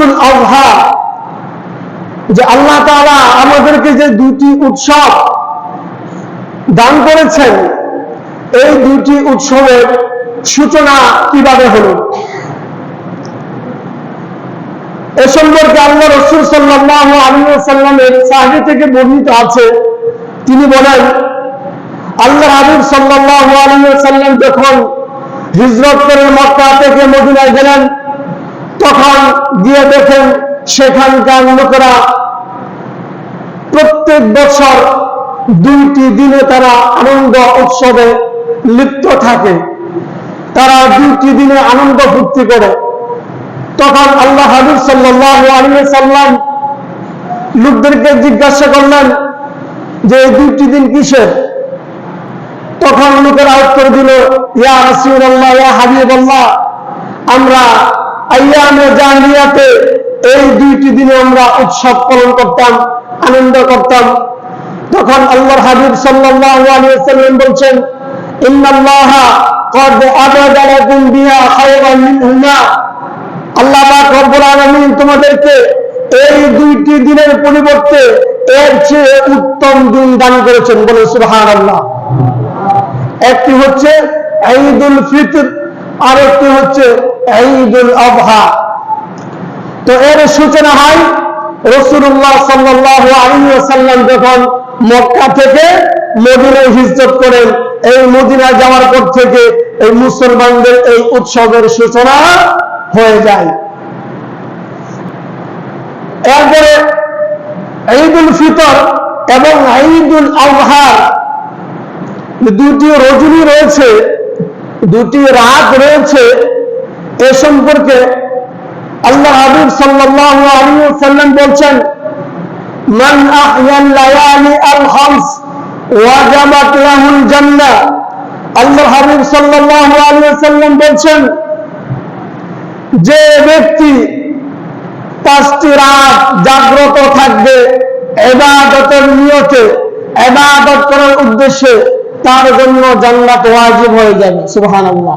ঈদুল আজহা যে আল্লাহ তাআলা আমাদেরকে যে দুটি উৎসব দান করেছেন, এই দুটি উৎসবের সূচনা কীভাবে হলো? এ সম্পর্কে আল্লাহ রসুল সাল্লাহ আলী সাল্লামের সাহাবি থেকে বর্ণিত আছে। তিনি বলেন আল্লাহ হাবিব সাল্লাহ আলী সাল্লাম যখন হিজরত করে মক্কা থেকে মদিনায় গেলেন তখন গিয়ে দেখেন সেখানকার লোকেরা প্রত্যেক বছর দুইটি দিনে তারা আনন্দ উৎসবে লিপ্ত থাকে। তারা দুইটি দিনে আনন্দ ফুর্তি করে। তখন আল্লাহ হাবিব সাল্লাহ সাল্লাম লোকদেরকে জিজ্ঞাসা করলেন যে এই দুইটি দিন কিসের? তখন লোকেরা উত্তর দিল, ইয়া রাসিউল আল্লাহ ইয়া হাবিব আইয়া এই দুইটি দিনে আমরা উৎসব পালন করতাম, আনন্দ করতাম। তখন আল্লাহর হাবিব সাল্লাম বলছেন আরেকটি আল্লাহ তোমাদেরকে এই দুইটি দিনের পরিবর্তে এর চেয়ে উত্তম দান করেছেন একটি হচ্ছে আর একটি হচ্ছে ঈদুল আবহা। তো এর সূচনা হয় রসুল্লাহ সাল্লাহ আলী সাল্লাম যখন মক্কা থেকে মদিনায় হিজরত করেন, এই মদিনায় যাওয়ার পর থেকে এই মুসলমানদের এই উৎসবের সূচনা হয়ে যায়। এরপরে ঈদুল ফিতর এবং ঈদুল আবহার দুটি রজনী রয়েছে দুটি রাত রয়েছে এ সম্পর্কে আল্লাহ হাবিব সাল্লাল্লাহু আলাইহি ওয়াসাল্লাম বলছেন, মান আহয়াল লায়ালি আল খামস ওয়াজাবাত লাহুল জান্নাহ আল্লাহ হাবিব সাল্লাল্লাহু আলাইহি ওয়াসাল্লাম বলছেন, যে ব্যক্তি পাঁচটি রাত জাগ্রত থাকবে এবাদতের নিয়তে, এবাদত করার উদ্দেশ্যে, তার জন্য জান্নাত ওয়াজিব হয়ে যাবে। সুবহানাল্লাহ।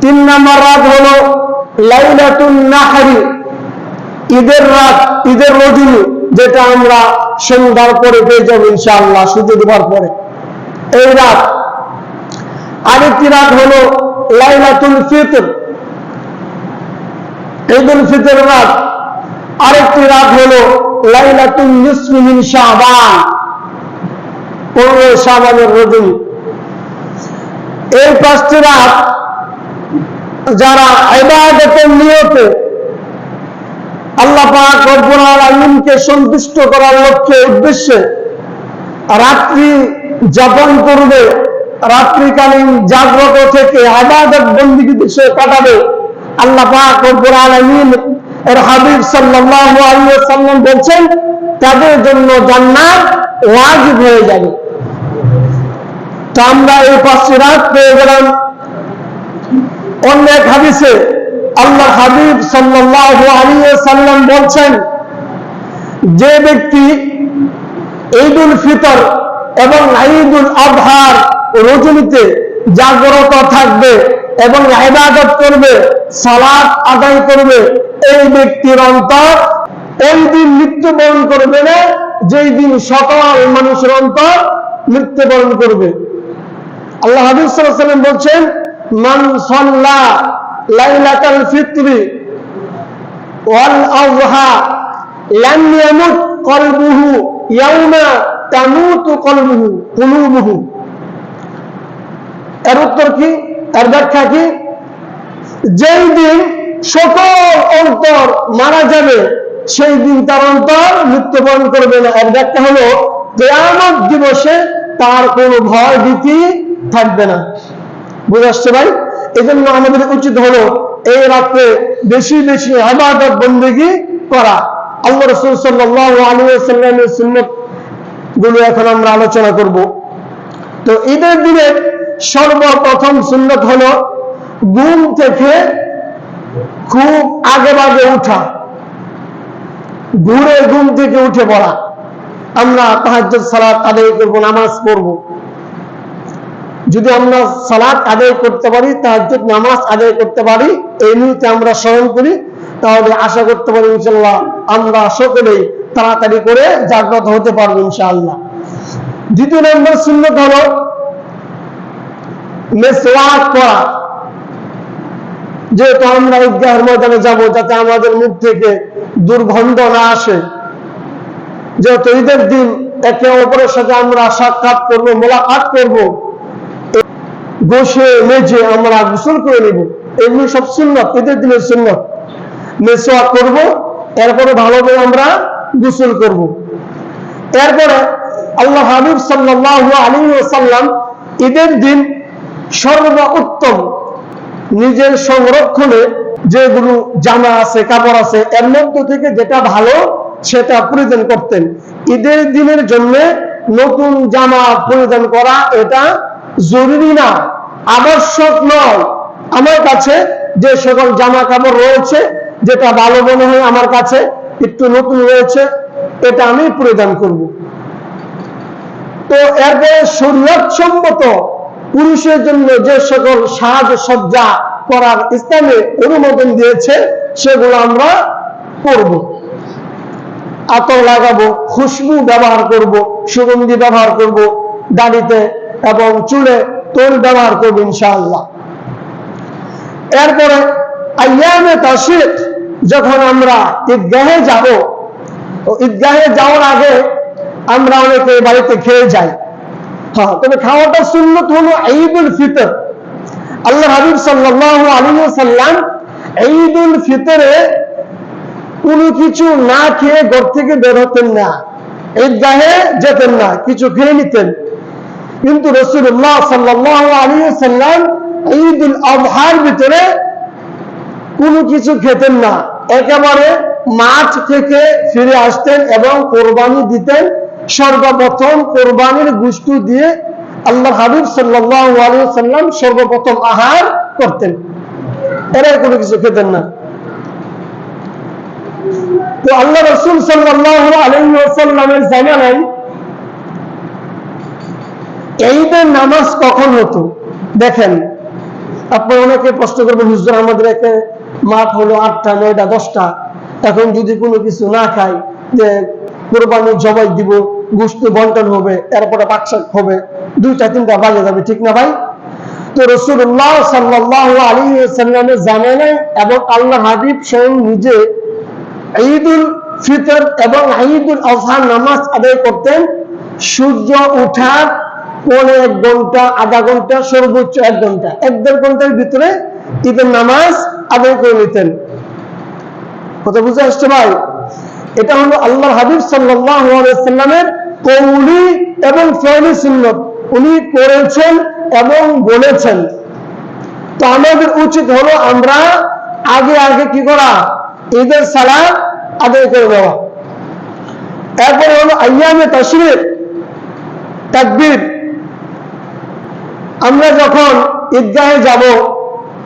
তিন নম্বর রাত হলো লাইলাতুন নাহরি। ঈদের রাত, ঈদের রজনী যেটা আমরা সন্ধ্যার পরে পেয়ে যাব ইনশাআল্লাহ সূর্য ডুবার পরে। এই রাত, আরেকটি রাত হলো লাইলাতুল ফিতর। ঈদুল ফিতর রাত, আরেকটি রাত হলো লাইলাতুল শাবান। পনেরো রজনী এই পাঁচটি রাত যারা ইবাদতের নিয়তে আল্লাহ পাক রব্বুল সন্তুষ্ট করার লক্ষ্যে উদ্দেশ্যে রাত্রি যাপন করবে, রাত্রিকালীন জাগ্রত থেকে আবাদত বন্দিগিতে সে কাটাবে আল্লাহ পাক আলামিন এর হাবিব সাল্লাল্লাহু আলাইহি ওয়াসাল্লাম বলছেন, তাদের জন্য জান্নাত ওয়াজিব হয়ে যাবে। আমরা এই পাঁচটি রাত পেয়ে গেলাম। অন্য এক হাদিসে আল্লাহ হাবিব সাল্লাল্লাহু আলাইহি সাল্লাম বলছেন, যে ব্যক্তি ঈদুল ফিতর এবং ঈদুল আবহার রজনীতে জাগ্রত থাকবে এবং ইবাদত করবে, সালাত আদায় করবে, এই ব্যক্তির অন্তর এই দিন মৃত্যুবরণ করবে না, যেই দিন সকল মানুষের অন্তর মৃত্যুবরণ করবে। আল্লাহ হাবিব সাল্লাম বলছেন, মান সাল্লা লাইলাতাল ফিত্রি ওয়াল আযহা লাম ইয়ামুত ইয়াউমা তামুতু কুলুবুহু। এর উত্তর কি? এর ব্যাখ্যা কি? যেই দিন সকল অন্তর মারা যাবে, সেই দিন তার অন্তর মৃত্যুবরণ করবে না। এর ব্যাখ্যা হলো, কেয়ামত দিবসে তার কোনো ভয় ভীতি থাকবে না। বুঝে আসছে ভাই? এই জন্য আমাদের উচিত হলো এই রাত্রে বেশি বেশি আবাদত বন্দেগি করা। আল্লাহ রসুল সাল্লাহ আলী সাল্লামের সুন্নতগুলো এখন আমরা আলোচনা করব। তো ঈদের দিনে সর্বপ্রথম সুন্নত হলো ঘুম থেকে খুব আগে বাগে উঠা। ঘুরে ঘুম থেকে উঠে পড়া। আমরা তাহাজ্জুদ, সালাত আদায় করব, নামাজ পড়ব। যদি আমরা সালাত আদায় করতে পারি, তাহাজ্জুদ, নামাজ আদায় করতে পারি, এই নিয়তে আমরা স্মরণ করি, তাহলে আশা করতে পারি ইনশাল্লাহ আমরা সকলেই তাড়াতাড়ি করে জাগ্রত হতে পারব ইনশাআল্লাহ। দ্বিতীয় নম্বর সুন্নত হলো মেসওয়াক করা। যেহেতু আমরা ঈদগাহের ময়দানে যাব, যাতে আমাদের মুখ থেকে দুর্গন্ধ না আসে, যেহেতু ঈদের দিন একে অপরের সাথে আমরা সাক্ষাৎ করব, মোলাকাত করব বসে মেজে আমরা গোসল করে নেব। এগুলো সব সুন্নত ঈদের দিনের সুন্নত। মেসোয়াক করব, এরপরে ভালোভাবে আমরা গোসল করব। এরপরে আল্লাহ হাবিব সাল্লাহ আলী সাল্লাম ঈদের দিন সর্ব উত্তম। নিজের সংরক্ষণে যেগুলো জামা আছে, কাপড় আছে, এর মধ্য থেকে যেটা ভালো সেটা পরিধান করতেন। ঈদের দিনের জন্য নতুন জামা পরিধান করা, এটা জরুরি না, আবশ্যক নয়। আমার কাছে যে সকল জামা কাপড় রয়েছে, যেটা ভালো মনে হয় আমার কাছে, একটু নতুন রয়েছে, এটা আমি পরিধান করব। তো এরপরে শরীয়ত সম্মত পুরুষের জন্য যে সকল সাজ সজ্জা করার ইসলামে অনুমোদন দিয়েছে, সেগুলো আমরা করব। আতর লাগাবো, খুশবু ব্যবহার করব, সুগন্ধি ব্যবহার করব, দাড়িতে এবং চুলে তোল ব্যবহার করব ইনশাআল্লাহ। এরপরে আয়ামে তাসিক যখন আমরা ঈদগাহে যাব ঈদগাহে যাওয়ার আগে আমরা অনেকে বাড়িতে খেয়ে যাই। হ্যাঁ তবে খাওয়াটা সুন্নত হলো ঈদুল ফিতর। আল্লাহ হাবিব সাল্লাহ আলী সাল্লাম ঈদুল ফিতরে কোনো কিছু না খেয়ে ঘর থেকে বের হতেন না। ঈদগাহে যেতেন না, কিছু খেয়ে নিতেন। কিন্তু রসুল্লাহ সাল্লাহ আলী সাল্লাম ঈদুল আবহার ভিতরে কোনো কিছু খেতেন না। একেবারে মাঠ থেকে ফিরে আসতেন এবং কোরবানি দিতেন। সর্বপ্রথম কোরবানির গুস্তু দিয়ে আল্লাহ হাবিব সাল্লাহ সাল্লাম সর্বপ্রথম আহার করতেন। এরা কোনো কিছু খেতেন না। তো আল্লাহ রসুল সাল্লাহ আলহিমের জামানায় ঈদের নামাজ কখন হতো? দেখেন, আপনার অনেকে প্রশ্ন করবেন, হুজুর, আমাদের একে মাঠ হলো আটটা, নয়টা, দশটা। এখন যদি কোনো কিছু না খাই, যে কোরবানি জবাই দিব গোস্ত বন্টন হবে, এরপরে পাকশাক হবে, দুইটা, তিনটা বাজে যাবে, ঠিক না ভাই? তো রসুল্লাহ সাল্লাহ আলী সাল্লামের জামানায় এবং আল্লাহ হাবিব স্বয়ং নিজে ঈদুল ফিতর এবং ঈদুল আজহার নামাজ আদায় করতেন। সূর্য উঠার পৌনে এক ঘণ্টা, আধা ঘণ্টা, সর্বোচ্চ এক ঘণ্টা। এক দেড় ঘণ্টার ভিতরে ঈদের নামাজ আদায় করে নিতেন। কথা বুঝে আসছে ভাই? এটা হলো আল্লাহ হাবিব সাল্লামের কৌলি এবং ফেলি সুন্নত। উনি করেছেন এবং বলেছেন। তো আমাদের উচিত হলো আমরা আগে আগে কি করা? ঈদের সালাদ আদায় করে দেওয়া এরপরে হলো আয়ামে তসরিফ, তাকবির। আমরা যখন ঈদগাহে যাব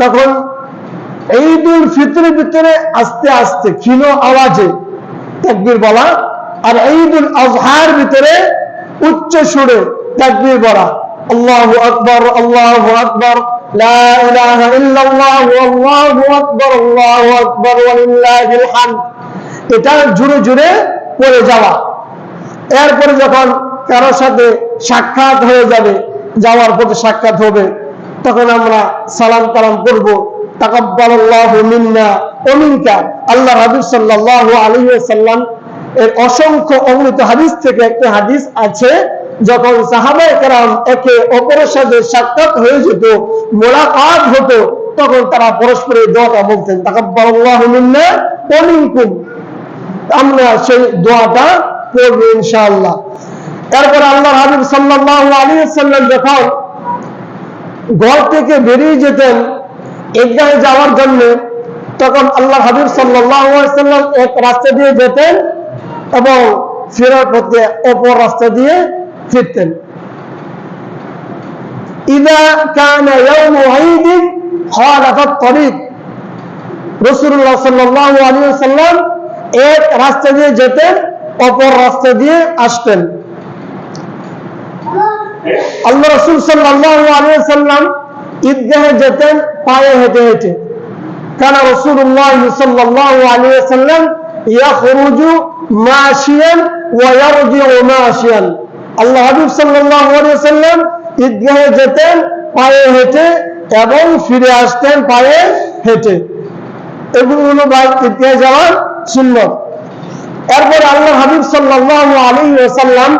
তখন ঈদুল ফিতরের ভিতরে আস্তে আস্তে ক্ষীণ আওয়াজে তাকবির বলা আর ঈদুল আজহার ভিতরে উচ্চ সুরে তাকবির বলা আল্লাহ আকবর আল্লাহ আকবর لا إله إلا الله والله أكبر الله أكبر ولله الحمد এটা জুড়ে জুড়ে পড়ে যাওয়া এরপরে যখন কারোর সাথে সাক্ষাৎ হয়ে যাবে যাওয়ার পথে সাক্ষাৎ হবে। তখন আমরা সালাম কালাম করব আল্লাহ এর অসংখ্য হাদিস থেকে একটা হাদিস আছে, যখন একে অপরের সাথে সাক্ষাৎ হয়ে যেত, মোলাকাত হতো, তখন তারা পরস্পরের দোয়াটা বলতেন, তাকাব্বালাল্লাহু মিন্না আমরা সেই দোয়াটা পড়ব ইনশাআল্লাহ। তারপর আল্লাহ হাবিব সাল্লাল্লাহু আলাইহি সাল্লাম যখন ঘর থেকে বেরিয়ে যেতেন ঈদগাহে যাওয়ার জন্য, তখন আল্লাহ হাবিব সাল্লাম এক রাস্তা দিয়ে যেতেন এবং ফেরার পথে অপর রাস্তা দিয়ে ফিরতেন। ইদা কানা তরিক। রাসূলুল্লাহ সাল্লাল্লাহু আলাইহি সাল্লাম এক রাস্তা দিয়ে যেতেন, অপর রাস্তা দিয়ে আসতেন। আল্লাহ রসুল সাল্লাম ঈদগাহে যেতেন, পায়ে হেঁটে হেঁটে। কানা রাসূলুল্লাহ সাল্লাল্লাহু আলাইহি সাল্লাম ইয়াখরুজু মাশিয়ান ওয়া ইয়ারজিউ মাশিয়ান। আল্লাহ হাবিব সাল্লাল্লাহু আলাইহি ঈদগাহে যেতেন, পায়ে হেঁটে এবং ফিরে আসতেন পায়ে হেঁটে। এগুলো হলো ভাই ঈদগাহে যাওয়ার সুন্নত। এরপর আল্লাহ হাবিব সাল্লাল্লাহু আলাইহি ওয়াসাল্লাম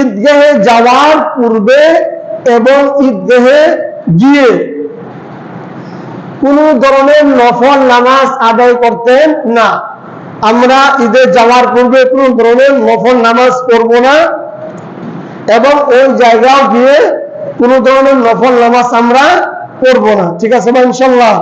ঈদগাহে যাওয়ার পূর্বে এবং ঈদগাহে গিয়ে কোন ধরনের নফল নামাজ আদায় করতেন না। আমরা ঈদে যাওয়ার পূর্বে কোন ধরনের নফল নামাজ করব না এবং ওই জায়গাও গিয়ে কোন ধরনের নফল নামাজ আমরা করব না। ঠিক আছে ইনশাল্লাহ